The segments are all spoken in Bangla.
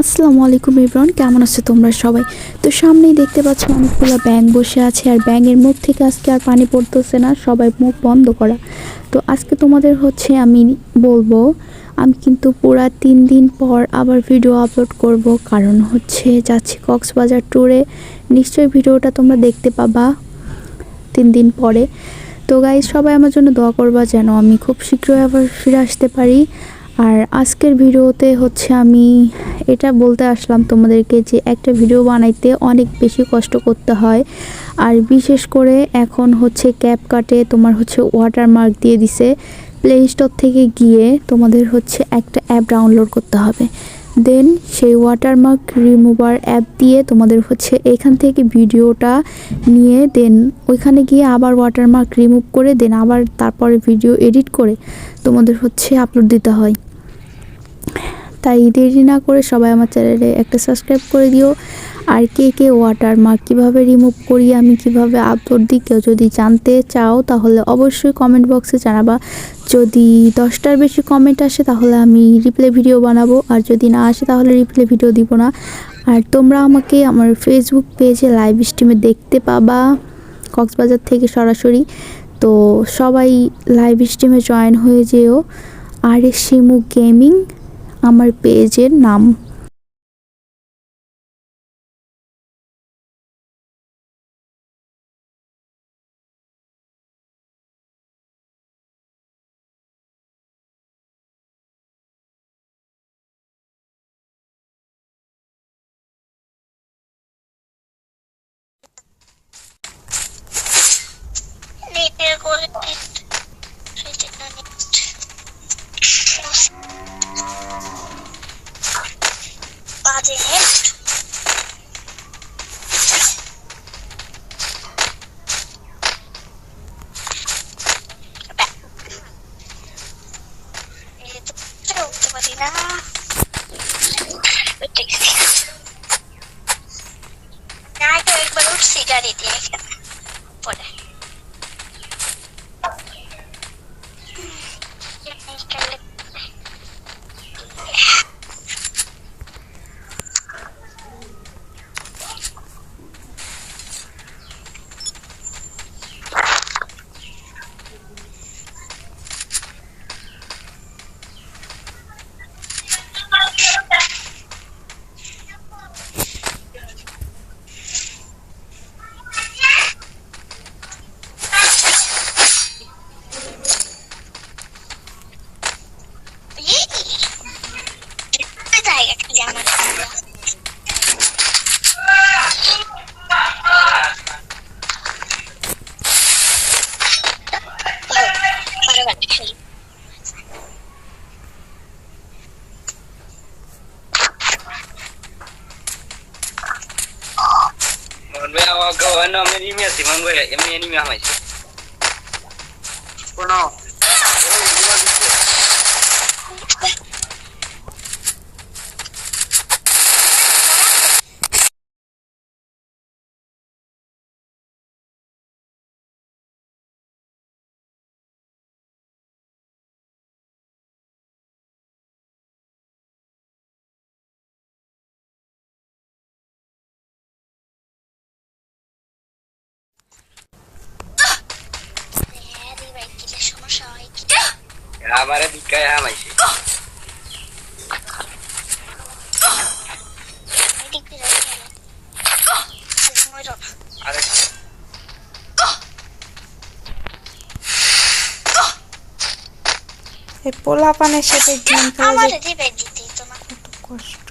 আসসালামু আলাইকুম ইব্রান কেমন আছো তোমরা সবাই? তো সামনেই দেখতে পাচ্ছ অনেকগুলো ব্যাঙ বসে আছে, আর ব্যাঙের মুখ থেকে আজকে আর পানি পড়তেছে না, সবাই মুখ বন্ধ করা। তো আজকে তোমাদের হচ্ছে আমি বলব, আমি কিন্তু পুরা তিন দিন পর আবার ভিডিও আপলোড করব, কারণ হচ্ছে যাচ্ছি কক্সবাজার ট্যুরে নিশ্চয়ই ভিডিওটা তোমরা দেখতে পাবা তিন দিন পরে। তো গাইজ সবাই আমার জন্য দোয়া করবা যেন আমি খুব শীঘ্রই আবার ফিরে আসতে পারি। আর আজকের ভিডিওতে হচ্ছে আমি এটা বলতে আসলাম তোমাদেরকে যে একটা ভিডিও বানাইতে অনেক বেশি কষ্ট করতে হয়। আর বিশেষ করে এখন হচ্ছে ক্যাপ কাটে তোমার হচ্ছে ওয়াটারমার্ক দিয়ে দিছে। প্লে স্টোর থেকে গিয়ে তোমাদের হচ্ছে একটা অ্যাপ ডাউনলোড করতে হবে। দেন সেই ওয়াটারমার্ক রিমুভার অ্যাপ দিয়ে তোমাদের হচ্ছে এখান থেকে ভিডিওটা নিয়ে দেন ওইখানে গিয়ে আবার ওয়াটারমার্ক রিমুভ করে দেন আবার তারপরে ভিডিও এডিট করে তোমাদের হচ্ছে আপলোড দিতে হয়। তাই দেরি না করে সবাই আমার চ্যানেলে একটা সাবস্ক্রাইব করে দিও। আর কে কে ওয়াটারমার্ক কীভাবে রিমুভ করি, আমি কীভাবে আপলোড দিই, কেউ যদি জানতে চাও তাহলে অবশ্যই কমেন্ট বক্সে জানাবা। যদি দশটার বেশি কমেন্ট আসে তাহলে আমি রিপ্লে ভিডিও বানাবো, আর যদি না আসে তাহলে রিপ্লে ভিডিও দিব না। আর তোমরা আমাকে আমার ফেসবুক পেজে লাইভ স্ট্রিমে দেখতে পাবা, কক্সবাজার থেকে সরাসরি। তো সবাই লাইভ স্ট্রিমে জয়েন হয়ে যেও। আর এস শিমু গেমিং আমার পেজের নাম। Later, go উঠতে পারি না উঠে গেছি না তো একবার Bueno. আমার দিকে হামাইছে এই পোলা পানের সাথে গেম খেলা কত কষ্ট।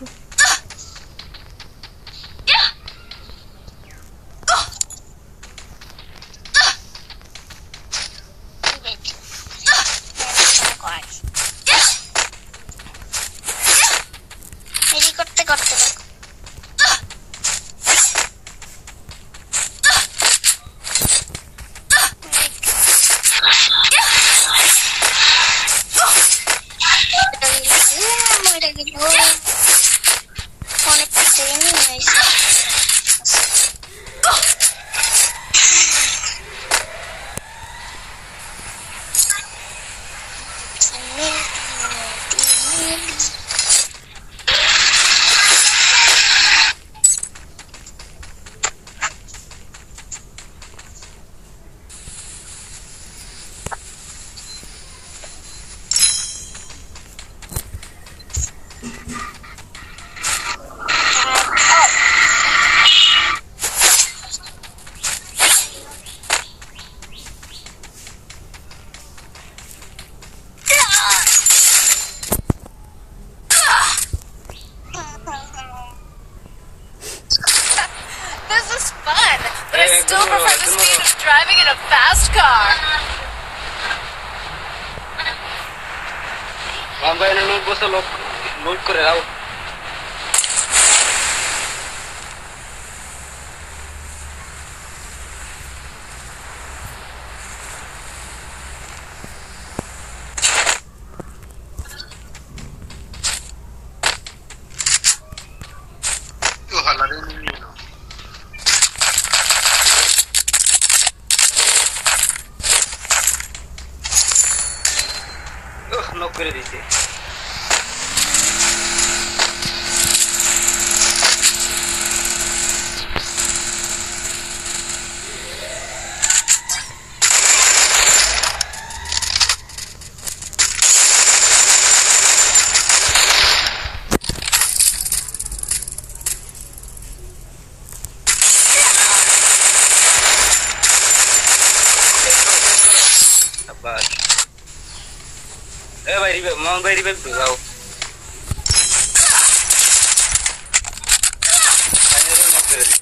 still prefer the speed of driving in a fast car. Mumbai and Nulbo, so look, Nulko, knock করে দিছে এ ভাই রিবেক মন ভাই রিবেক ঢুকাও ফাইনালে নক করে দিই